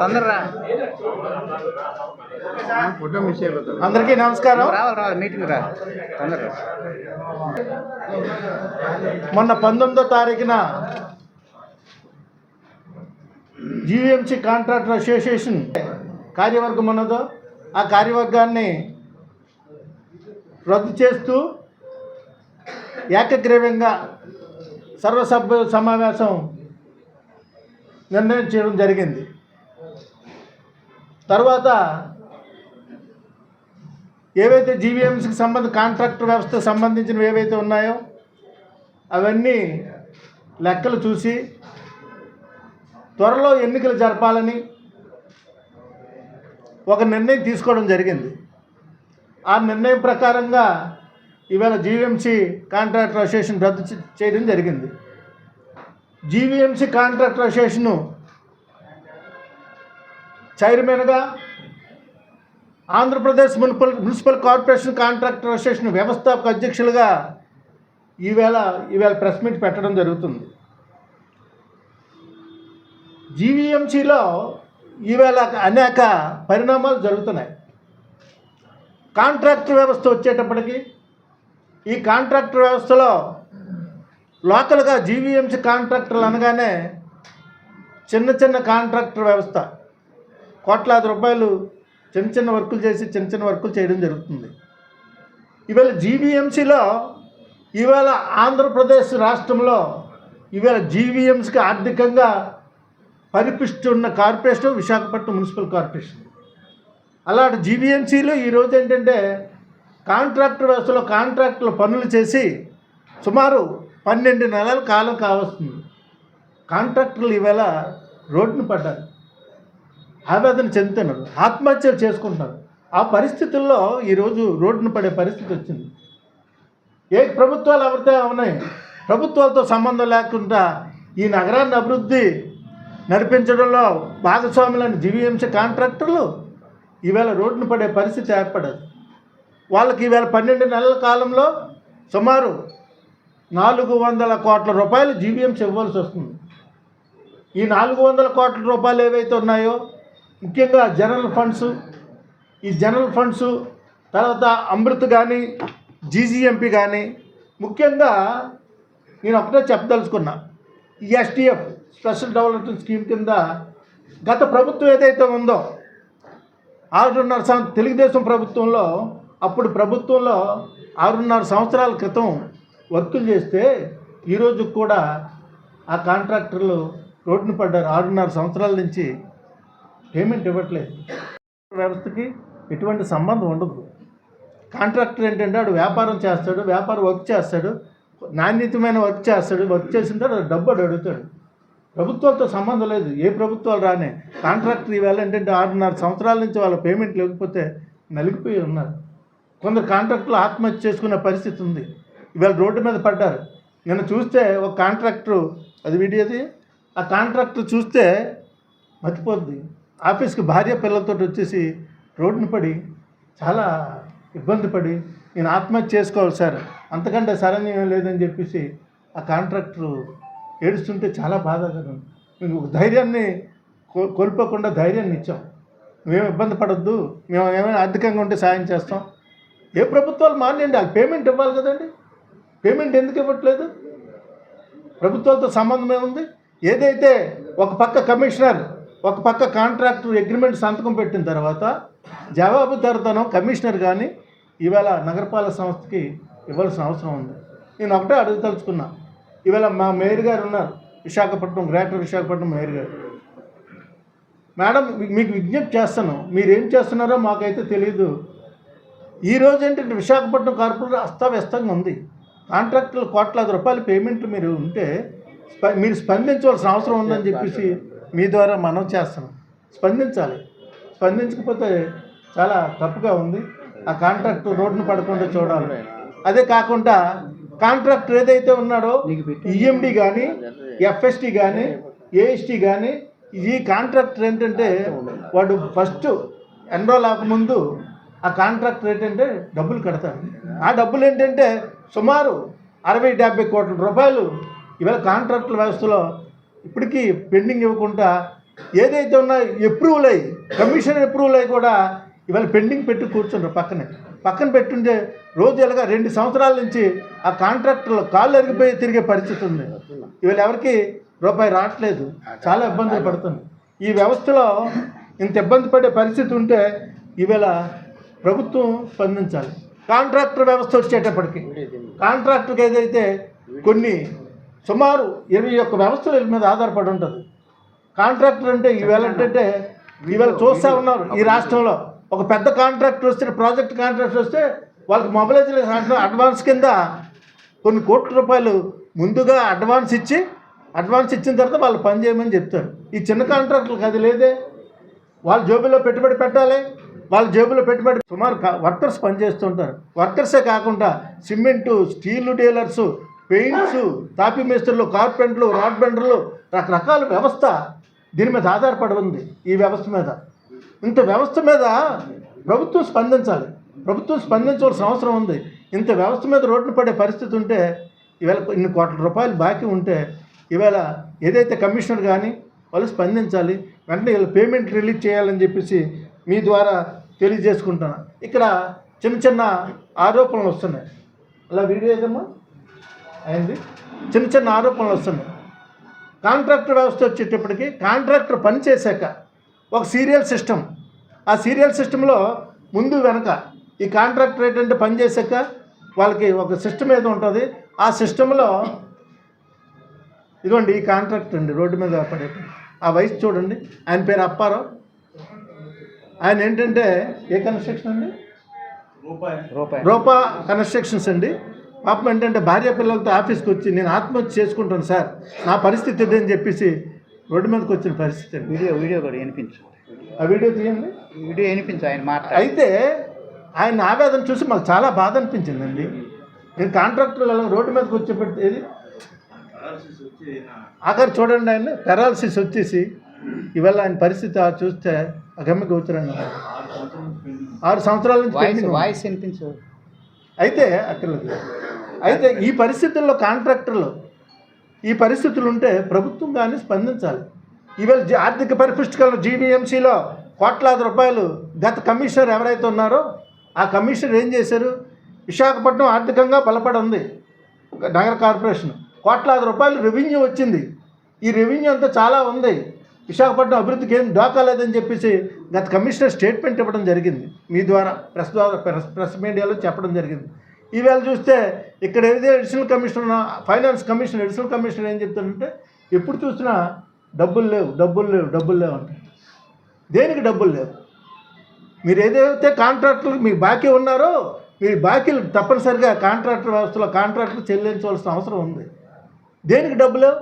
తొందరరా. అందరికీ నమస్కారం. రావాలి రావాలి మీటింగ్ రా. మొన్న పంతొమ్మిదో తారీఖున జీవీఎంసీ కాంట్రాక్టర్ అసోసియేషన్ కార్యవర్గం ఉన్నదో ఆ కార్యవర్గాన్ని రద్దు చేస్తూ ఏకగ్రీవంగా సర్వసభ్య సమావేశం నిర్ణయం చేయడం జరిగింది. తర్వాత ఏవైతే జీవీఎంసీకి సంబంధ కాంట్రాక్టర్ వ్యవస్థకు సంబంధించినవి ఏవైతే ఉన్నాయో అవన్నీ లెక్కలు చూసి త్వరలో ఎన్నికలు జరపాలని ఒక నిర్ణయం తీసుకోవడం జరిగింది. ఆ నిర్ణయం ప్రకారంగా ఇవాళ జీవీఎంసీ కాంట్రాక్టర్ అసోసియేషన్ రద్దు చేయడం జరిగింది. జీవీఎంసీ కాంట్రాక్టర్ అసోసియేషను చైర్మన్గా Andhra Pradesh municipal municipal corporation contractor association వ్యవస్థాపక అధ్యక్షులుగా ఈవేళ ఈవేళ ప్రెస్ మీట్ పెట్టడం జరుగుతుంది. జీవీఎంసీలో ఈవేళ అనేక పరిణామాలు జరుగుతున్నాయి. కాంట్రాక్టర్ వ్యవస్థ వచ్చేటప్పటికి ఈ కాంట్రాక్టర్ వ్యవస్థలో లోకల్గా జీవీఎంసీ కాంట్రాక్టర్లు అనగానే చిన్న చిన్న కాంట్రాక్టర్ వ్యవస్థ. కోట్లాది రూపాయలు చిన్న చిన్న వర్కులు చేసి చిన్న చిన్న వర్కులు చేయడం జరుగుతుంది. ఇవాళ జీవీఎంసీలో ఇవాళ ఆంధ్రప్రదేశ్ రాష్ట్రంలో ఇవాళ జీవీఎంసీకి ఆర్థికంగా పరిపిస్తున్న కార్పొరేషన్ విశాఖపట్నం మున్సిపల్ కార్పొరేషన్. అలాంటి జీవీఎంసీలో ఈరోజు ఏంటంటే కాంట్రాక్టర్ వ్యవస్థలో కాంట్రాక్టుల పనులు చేసి సుమారు పన్నెండు నెలల కాలం కావస్తుంది. కాంట్రాక్టర్లు ఈవేళ రోడ్డును పడ్డారు. ఆవేదన చెందుతున్నారు. ఆత్మహత్యలు చేసుకుంటున్నారు. ఆ పరిస్థితుల్లో ఈరోజు రోడ్డును పడే పరిస్థితి వచ్చింది. ఏ ప్రభుత్వాలు ఎవరితే ఉన్నాయి ప్రభుత్వాలతో సంబంధం లేకుండా ఈ నగరాన్ని అభివృద్ధి నడిపించడంలో భాగస్వాములైన జీవీఎంసీ కాంట్రాక్టర్లు ఈవేళ రోడ్డును పడే పరిస్థితి ఏర్పడదు. వాళ్ళకి ఈవేళ పన్నెండు నెలల కాలంలో సుమారు నాలుగు వందల కోట్ల రూపాయలు జీవీఎంసీ ఇవ్వాల్సి వస్తుంది. ఈ నాలుగు వందల కోట్ల రూపాయలు ఏవైతే ఉన్నాయో ముఖ్యంగా జనరల్ ఫండ్స్ ఈ జనరల్ ఫండ్స్ తర్వాత అమృత్ కానీ జీజీఎంపీ కానీ ముఖ్యంగా నేను ఒకటే చెప్పదలుచుకున్నా. ఈ ఎస్టీఎఫ్ స్పెషల్ డెవలప్మెంట్ స్కీమ్ కింద గత ప్రభుత్వం ఏదైతే ఉందో ఆరున్నర సంవత్సరం తెలుగుదేశం ప్రభుత్వంలో అప్పుడు ప్రభుత్వంలో ఆరున్నర సంవత్సరాల క్రితం వర్కులు చేస్తే ఈరోజు కూడా ఆ కాంట్రాక్టర్లు రోడ్డున పడ్డారు. ఆరున్నర సంవత్సరాల నుంచి పేమెంట్ ఇవ్వట్లేదు. వ్యవస్థకి ఎటువంటి సంబంధం ఉండదు. కాంట్రాక్టర్ ఏంటంటే వాడు వ్యాపారం చేస్తాడు వ్యాపారం వర్క్ చేస్తాడు నాణ్యతమైన వర్క్ చేస్తాడు వర్క్ చేసిన తర్వాత డబ్బు వాడు అడుగుతాడు. ప్రభుత్వాలతో సంబంధం లేదు. ఏ ప్రభుత్వాలు రానే. కాంట్రాక్టర్ ఈవేళ ఏంటంటే ఆరున్నర సంవత్సరాల నుంచి వాళ్ళ పేమెంట్ లేకపోతే నలిగిపోయి ఉన్నారు. కొందరు కాంట్రాక్టులు ఆత్మహత్య చేసుకునే పరిస్థితి ఉంది. ఇవాళ రోడ్డు మీద పడ్డారు. నిన్న చూస్తే ఒక కాంట్రాక్టరు అది వీడియోది ఆ కాంట్రాక్టర్ చూస్తే మర్చిపోద్ది ఆఫీస్కి భార్య పిల్లలతో వచ్చేసి రోడ్డును పడి చాలా ఇబ్బంది పడి నేను ఆత్మహత్య చేసుకోవాలి సార్. అంతకంటే సరైన లేదని చెప్పేసి ఆ కాంట్రాక్టరు ఏడుస్తుంటే చాలా బాధగా మేము ఒక ధైర్యాన్ని కో కోల్పోకుండా ధైర్యాన్ని ఇచ్చాం. మేము ఇబ్బంది పడద్దు. మేము ఏమైనా ఆర్థికంగా ఉంటే సాయం చేస్తాం. ఏ ప్రభుత్వాలు మానేయండి? వాళ్ళు పేమెంట్ ఇవ్వాలి కదండి. పేమెంట్ ఎందుకు ఇవ్వట్లేదు? ప్రభుత్వాలతో సంబంధం ఏముంది? ఏదైతే ఒక పక్క కమిషనర్ ఒక పక్క కాంట్రాక్టర్ అగ్రిమెంట్ సంతకం పెట్టిన తర్వాత జవాబుదారుతనం కమిషనర్ కానీ ఇవాళ నగరపాలక సంస్థకి ఇవ్వాల్సిన అవసరం ఉంది. నేను ఒకటే అడగదలుచుకున్నా. ఇవాళ మా మేయర్ గారు ఉన్నారు. విశాఖపట్నం గ్రేటర్ విశాఖపట్నం మేయర్ గారు. మేడం మీకు విజ్ఞప్తి చేస్తాను. మీరేం చేస్తున్నారో మాకైతే తెలియదు ఈ రోజు ఏంటంటే విశాఖపట్నం కార్పొరేషన్ అస్తవ్యస్తంగా ఉంది. కాంట్రాక్టులు కోట్లాది రూపాయల పేమెంట్లు మీరు ఉంటే స్ప- మీరు స్పందించవలసిన అవసరం ఉందని చెప్పేసి మీ ద్వారా మనం చేస్తున్నాం. స్పందించాలి. స్పందించకపోతే చాలా తప్పుగా ఉంది. ఆ కాంట్రాక్టు రోడ్డును పడకుండా చూడాలి. అదే కాకుండా కాంట్రాక్టర్ ఏదైతే ఉన్నాడో ఈఎండి కానీ ఎఫ్ఎస్టీ కానీ ఏఎస్టీ కానీ ఈ కాంట్రాక్టర్ ఏంటంటే వాడు ఫస్ట్ ఎన్రోల్ అవ్వకముందు ఆ కాంట్రాక్ట్ రేట్ అంటే డబ్బులు కడతారు. ఆ డబ్బులు ఏంటంటే సుమారు అరవై డెబ్బై కోట్ల రూపాయలు ఇవాళ కాంట్రాక్టుల వ్యవస్థలో ఇప్పటికీ పెండింగ్ ఇవ్వకుండా ఏదైతే ఉన్నాయో అప్రూవల్ అయ్యి కమిషన్ అప్రూవల్ అయ్యి కూడా ఇవాళ పెండింగ్ పెట్టి కూర్చుంటారు పక్కనే. పక్కన పెట్టుంటే రోజు ఎలాగా రెండు సంవత్సరాల నుంచి ఆ కాంట్రాక్టర్లు కాళ్ళు ఎరిగిపోయి తిరిగే పరిస్థితి ఉంది. ఇవాళ ఎవరికి రూపాయి రావట్లేదు. చాలా ఇబ్బందులు పడుతుంది ఈ వ్యవస్థలో ఇంత ఇబ్బంది పడే పరిస్థితి ఉంటే ఈవేళ ప్రభుత్వం స్పందించాలి. కాంట్రాక్టర్ వ్యవస్థ వచ్చేటప్పటికి. కాంట్రాక్టర్కి ఏదైతే కొన్ని సుమారు ఇరవై ఒక్క వ్యవస్థలు వీళ్ళ మీద ఆధారపడి ఉంటుంది. కాంట్రాక్టర్ అంటే ఈవేళ ఏంటంటే ఈవేళ చూస్తూ ఉన్నారు ఈ రాష్ట్రంలో. ఒక పెద్ద కాంట్రాక్టర్ వస్తే ప్రాజెక్ట్ కాంట్రాక్టర్ వస్తే వాళ్ళకి మొబిలైజేషన్ అడ్వాన్స్ కింద కొన్ని కోట్ల రూపాయలు ముందుగా అడ్వాన్స్ ఇచ్చి అడ్వాన్స్ ఇచ్చిన తర్వాత వాళ్ళు పని చేయమని చెప్తారు. ఈ చిన్న కాంట్రాక్టులకు అది లేదే. వాళ్ళ జేబులో పెట్టుబడి పెట్టాలి. వాళ్ళ జేబులో పెట్టుబడి సుమారు వర్కర్స్ పనిచేస్తుంటారు. వర్కర్సే కాకుండా సిమెంటు స్టీల్ డీలర్సు పెయింట్స్ తాపి మేస్త్రులు కార్పెంటర్లు రాడ్ బెండర్లు రకరకాల వ్యవస్థ దీని మీద ఆధారపడి ఉంది ఈ వ్యవస్థ మీద. ఇంత వ్యవస్థ మీద ప్రభుత్వం స్పందించాలి. ప్రభుత్వం స్పందించవలసిన అవసరం ఉంది. ఇంత వ్యవస్థ మీద రోడ్డు పడే పరిస్థితి ఉంటే ఈవేళ ఇన్ని కోట్ల రూపాయలు బాకీ ఉంటే ఈవేళ ఏదైతే కమిషనర్ కానీ వాళ్ళు స్పందించాలి వెంటనే వీళ్ళు పేమెంట్ రిలీజ్ చేయాలని చెప్పేసి మీ ద్వారా తెలియజేసుకుంటున్నాను ఇక్కడ చిన్న చిన్న ఆరోపణలు వస్తున్నాయి. అలా వీడియో ఏదమ్మా? అయింది. చిన్న చిన్న ఆరోపణలు వస్తున్నాయి. కాంట్రాక్టర్ వ్యవస్థ వచ్చేటప్పటికి కాంట్రాక్టర్ పని చేశాక ఒక సీరియల్ సిస్టమ్. ఆ సీరియల్ సిస్టంలో ముందు వెనక ఈ కాంట్రాక్టర్ ఏంటంటే పని చేశాక వాళ్ళకి ఒక సిస్టమ్ ఏదో ఉంటుంది. ఆ సిస్టంలో ఇదిగోండి ఈ కాంట్రాక్ట్ అండి రోడ్డు మీద పడే ఆ వయసు చూడండి. ఆయన పేరు అప్పారావు. ఆయన ఏంటంటే ఏ కన్స్ట్రక్షన్ అండి? రూపాయి. రూపా కన్స్ట్రక్షన్స్ అండి. పాపం ఏంటంటే భార్య పిల్లలతో ఆఫీస్కి వచ్చి నేను ఆత్మహత్య చేసుకుంటాను సార్. నా పరిస్థితి ఇది అని చెప్పేసి రోడ్డు మీదకి వచ్చిన పరిస్థితి అండి. వీడియో వీడియో కూడా వినిపించు. ఆ వీడియో తీయండి. వీడియో వినిపించు ఆయన మాట్లాడి. అయితే ఆయన ఆవేదన చూసి మాకు చాలా బాధ అనిపించిందండి. నేను కాంట్రాక్టర్లు అలా రోడ్డు మీదకి వచ్చి పెడితే ఏది ఆఖరి చూడండి ఆయన పెరాలసిస్ వచ్చేసి ఇవాళ ఆయన పరిస్థితి చూస్తే ఆ గమ్మి గోచరంగా. ఆరు సంవత్సరాల నుంచి వాయిస్ వినిపించు అయితే అక్కడ అయితే ఈ పరిస్థితుల్లో కాంట్రాక్టర్లు ఈ పరిస్థితులు ఉంటే ప్రభుత్వం కానీ స్పందించాలి. ఈవేళ జీ- ఆర్థిక పరిపుష్టికల జీవీఎంసీలో కోట్లాది రూపాయలు గత కమిషనర్ ఎవరైతే ఉన్నారో ఆ కమిషనర్ ఏం చేశారు? విశాఖపట్నం ఆర్థికంగా బలపడి ఉంది. ఒక నగర కార్పొరేషన్ కోట్లాది రూపాయలు రెవెన్యూ వచ్చింది. ఈ రెవెన్యూ అంతా చాలా ఉంది. విశాఖపట్నం అభివృద్ధికి ఏం డోకా లేదని చెప్పేసి గత కమిషనర్ స్టేట్మెంట్ ఇవ్వడం జరిగింది. మీ ద్వారా ప్రెస్ ద్వారా ప్రెస్ ప్రెస్ మీడియాలో చెప్పడం జరిగింది. ఈవేళ చూస్తే ఇక్కడ ఏదైతే additional commissioner finance commissioner additional commissioner ఏం చెప్తారంటే ఎప్పుడు చూసినా డబ్బులు లేవు డబ్బులు లేవు డబ్బులు లేవు అంటే. దేనికి డబ్బులు లేవు? మీరు ఏదైతే కాంట్రాక్టులు మీకు బాకీ ఉన్నారో మీరు బాకీలు తప్పనిసరిగా కాంట్రాక్టర్ వ్యవస్థలో కాంట్రాక్టర్ చెల్లించవలసిన అవసరం ఉంది. దేనికి డబ్బు లేవు?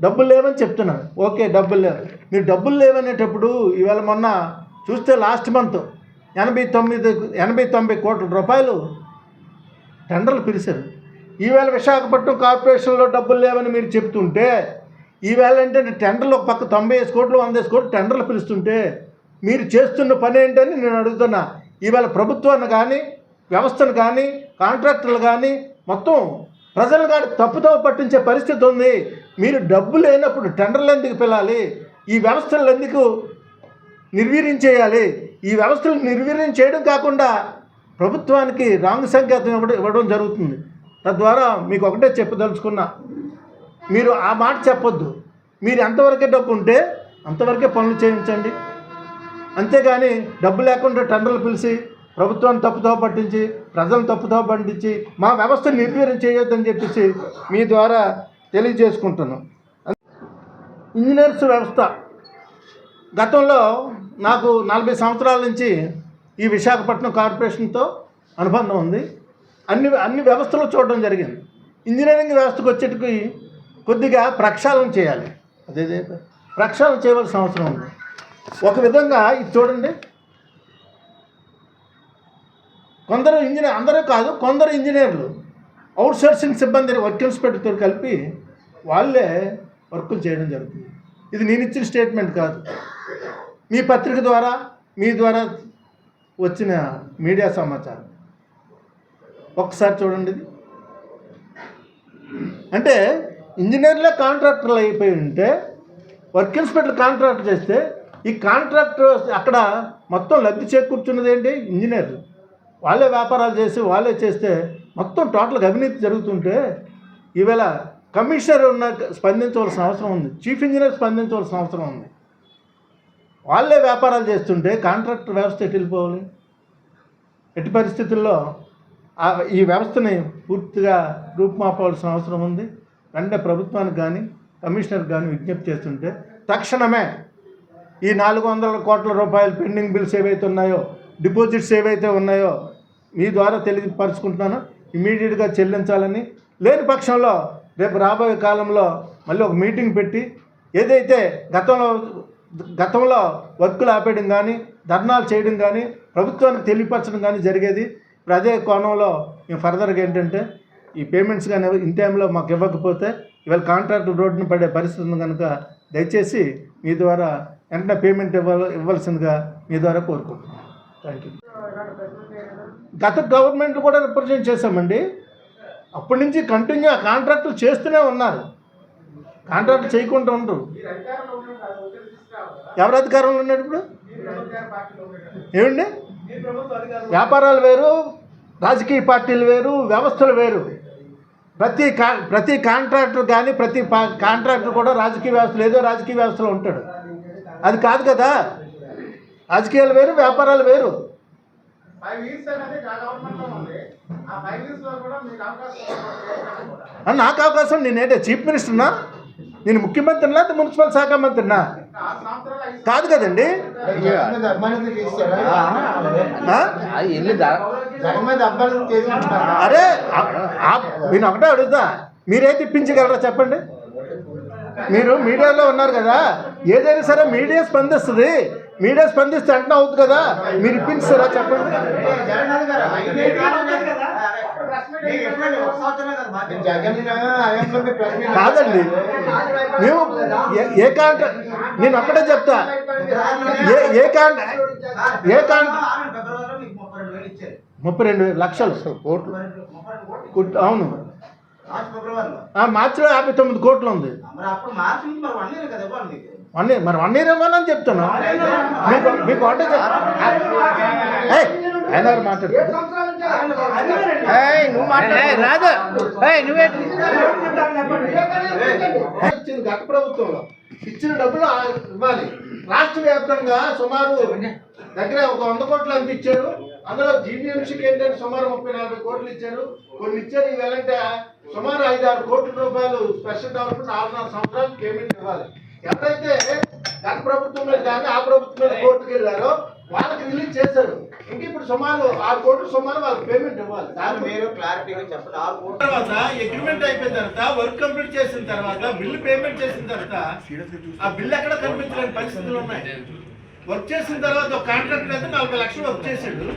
డబ్బులు లేవని చెప్తున్నాను ఓకే డబ్బులు లేవు. మీరు డబ్బులు లేవనేటప్పుడు ఈవేళ మొన్న చూస్తే లాస్ట్ మంత్ ఎనభై తొమ్మిది ఎనభై తొంభై కోట్ల రూపాయలు టెండర్లు పిలిచారు. ఈవేళ విశాఖపట్నం కార్పొరేషన్లో డబ్బులు లేవని మీరు చెప్తుంటే ఈవేళ ఏంటంటే టెండర్లు ఒక పక్క తొంభై వేసి కోట్లు వంద వేసి కోట్లు టెండర్లు పిలుస్తుంటే మీరు చేస్తున్న పని ఏంటని నేను అడుగుతున్నా. ఈవేళ ప్రభుత్వాన్ని కానీ వ్యవస్థను కానీ కాంట్రాక్టర్లు కానీ మొత్తం ప్రజలు కానీ తప్పుతో పట్టించే పరిస్థితి ఉంది. మీరు డబ్బు లేనప్పుడు టెండర్లు ఎందుకు పిలాలి? ఈ వ్యవస్థలు ఎందుకు నిర్వీర్యం చేయాలి? ఈ వ్యవస్థలు నిర్వీర్యం చేయడం కాకుండా ప్రభుత్వానికి రాంగ్ సంకేతం ఇవ్వడం ఇవ్వడం జరుగుతుంది. తద్వారా మీకు ఒకటే చెప్పదలుచుకున్నా మీరు ఆ మాట చెప్పొద్దు. మీరు ఎంతవరకే డబ్బు ఉంటే అంతవరకే పనులు చేయించండి. అంతేగాని డబ్బు లేకుండా టెండర్లు పిలిచి ప్రభుత్వాన్ని తప్పుతో పట్టించి ప్రజలను తప్పుతో పట్టించి మా వ్యవస్థ నిర్వీర్యం చేయొద్దని చెప్పేసి మీ ద్వారా తెలియజేసుకుంటున్నాను. ఇంజనీర్స్ వ్యవస్థ. గతంలో నాకు నలభై సంవత్సరాల నుంచి ఈ విశాఖపట్నం కార్పొరేషన్తో అనుబంధం ఉంది. అన్ని అన్ని వ్యవస్థలు చూడడం జరిగింది. ఇంజనీరింగ్ వ్యవస్థకు వచ్చేటికి కొద్దిగా ప్రక్షాళన చేయాలి. అదే ప్రక్షాళన చేయవలసిన అవసరం ఉంది. ఒక విధంగా ఇది చూడండి. కొందరు ఇంజనీర్ అందరూ కాదు కొందరు ఇంజనీర్లు అవుట్సోర్సింగ్ సిబ్బందిని వర్క్ ఇన్స్పెక్టర్తో కలిపి వాళ్ళే వర్కులు చేయడం జరుగుతుంది. ఇది నేను ఇచ్చిన స్టేట్మెంట్ కాదు. మీ పత్రిక ద్వారా మీ ద్వారా వచ్చిన మీడియా సమాచారం. ఒక్కసారి చూడండి ఇది. అంటే ఇంజనీర్లే కాంట్రాక్టర్లు అయిపోయి ఉంటే వర్క్ ఇన్స్పెక్టర్ కాంట్రాక్ట్ చేస్తే ఈ కాంట్రాక్టర్ అక్కడ మొత్తం లబ్ధి చేకూర్చున్నది ఏంటి? ఇంజనీర్లు. వాళ్ళే వ్యాపారాలు చేసి వాళ్ళే చేస్తే మొత్తం టోటల్గా అవినీతి జరుగుతుంటే ఈవేళ కమిషనర్ ఉన్న స్పందించవలసిన అవసరం ఉంది. చీఫ్ ఇంజనీర్ స్పందించవలసిన అవసరం ఉంది. వాళ్ళే వ్యాపారాలు చేస్తుంటే కాంట్రాక్టర్ వ్యవస్థ ఎటు వెళ్ళిపోవాలి? ఎట్టి పరిస్థితుల్లో ఈ వ్యవస్థని పూర్తిగా రూపుమాపవలసిన అవసరం ఉంది. వెంటనే ప్రభుత్వానికి కానీ కమిషనర్ కానీ విజ్ఞప్తి చేస్తుంటే తక్షణమే ఈ నాలుగు వందల కోట్ల రూపాయల పెండింగ్ బిల్స్ ఏవైతే ఉన్నాయో డిపాజిట్స్ ఏవైతే ఉన్నాయో మీ ద్వారా తెలియపరుచుకుంటున్నాను. ఇమీడియట్గా చెల్లించాలని లేని పక్షంలో రేపు రాబోయే కాలంలో మళ్ళీ ఒక మీటింగ్ పెట్టి ఏదైతే గతంలో గతంలో వర్కులు ఆపేయడం కానీ ధర్నాలు చేయడం కానీ ప్రభుత్వానికి తెలియపరచడం కానీ జరిగేది. ఇప్పుడు అదే కోణంలో మేము ఫర్దర్గా ఏంటంటే ఈ పేమెంట్స్ కానీ ఇన్ టైంలో మాకు ఇవ్వకపోతే ఇవాళ కాంట్రాక్ట్ రోడ్డును పడే పరిస్థితి ఉంది కనుక దయచేసి మీ ద్వారా వెంటనే పేమెంట్ ఇవ్వ ఇవ్వాల్సిందిగా మీ ద్వారా కోరుకుంటున్నాను థ్యాంక్ యూ గత గవర్నమెంట్ కూడా రిప్రజెంట్ చేశామండి. అప్పటి నుంచి కంటిన్యూ ఆ కాంట్రాక్టులు చేస్తూనే ఉన్నారు. కాంట్రాక్ట్ చేయకుండా ఉండరు. ఎవరు అధికారంలో ఉన్నాడు ఇప్పుడు? ఏమండి? వ్యాపారాలు వేరు రాజకీయ పార్టీలు వేరు వ్యవస్థలు వేరు. ప్రతి కా ప్రతి కాంట్రాక్టర్ కానీ ప్రతి పా- కాంట్రాక్టర్ కూడా రాజకీయ వ్యవస్థలు ఏదో రాజకీయ వ్యవస్థలో ఉంటాడు. అది కాదు కదా? రాజకీయాలు వేరు వ్యాపారాలు వేరు. నాకు అవకాశం నేనేంటే చీఫ్ మినిస్టర్నా నేను ముఖ్యమంత్రినా లేదా మున్సిపల్ శాఖ మంత్రినా కాదు కదండి. అరే నేను ఒకటే అడుగుతా. మీరే తిప్పించగలరా చెప్పండి? మీరు మీడియాలో ఉన్నారు కదా. ఏదైనా సరే మీడియా స్పందిస్తుంది. మీడియా స్పందిస్తే వెంటనే అవుతుంది కదా? మీరు ఇప్పించారా చెప్పండి. కాదండి. మేము ఏ- కాంట కాంట్రాక్ట్ నేను అక్కడే చెప్తా. ఏ ఏ కాంట్రాక్ట్ ఏ కాంట్రాక్ట్ ముప్పై రెండు లక్షలు కోట్లు. అవును. మార్చిలో యాభై తొమ్మిది కోట్లు ఉంది. వన్ ఇయర్ మరి వన్ ఇయర్ ఇవ్వాలని చెప్తున్నా. మీకు మీకు చెప్తా ఆయన మాట్లాడు ఏయ్, నువ్వు మాట్లాడు. రాదు. గత ప్రభుత్వంలో ఇచ్చిన డబ్బులు ఇవ్వాలి. రాష్ట్ర వ్యాప్తంగా సుమారు దగ్గర ఒక వంద కోట్లు అంత ఇచ్చారు అందులో జీవీఎంసీకి ఏంటంటే సుమారు ముప్పై నలభై కోట్లు ఇచ్చారు. కొన్ని ఇచ్చారు. ఇవాళంటే సుమారు ఐదు ఆరు కోట్ల రూపాయలు స్పెషల్ డెవలప్మెంట్ ఆరున్నర సంవత్సరాలు పేమెంట్ ఇవ్వాలి? ఎవరైతే గత ప్రభుత్వం మీద కానీ ఆ ప్రభుత్వం మీద కోర్టుకు వెళ్ళారో వాళ్ళకి రిలీజ్ చేశారు. ఇంక ఇప్పుడు సుమారు ఆరు కోట్లు సుమారు వాళ్ళకి పేమెంట్ ఇవ్వాలి. దాన్ని మీరు క్లారిటీగా చెప్పండి. ఆరు కోట్లు. తర్వాత అగ్రిమెంట్ అయిపోయిన తర్వాత వర్క్ కంప్లీట్ చేసిన తర్వాత బిల్లు పేమెంట్ చేసిన తర్వాత ఆ బిల్లు ఎక్కడ కనిపించలేని పరిస్థితులు ఉన్నాయి. వర్క్ చేసిన తర్వాత ఒక కాంట్రాక్టర్ అయితే నలభై లక్షలు వర్క్ చేశాడు.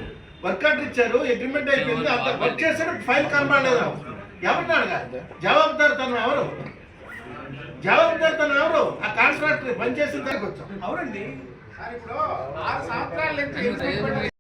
వర్క్ ఆర్డర్ ఇచ్చారు అగ్రిమెంట్ అయిపోయింది అంత వర్క్ చేశాడు ఫైల్ కనబడలేదు. ఎవరిని అడగాలి? జవాబుదారు తను ఎవరు? జవాబుదారు తను ఎవరు? ఆ కాంట్రాక్టర్ పనిచేసిన తర్వాత వచ్చాం అవునండి ఇప్పుడు ఆరు సంవత్సరాల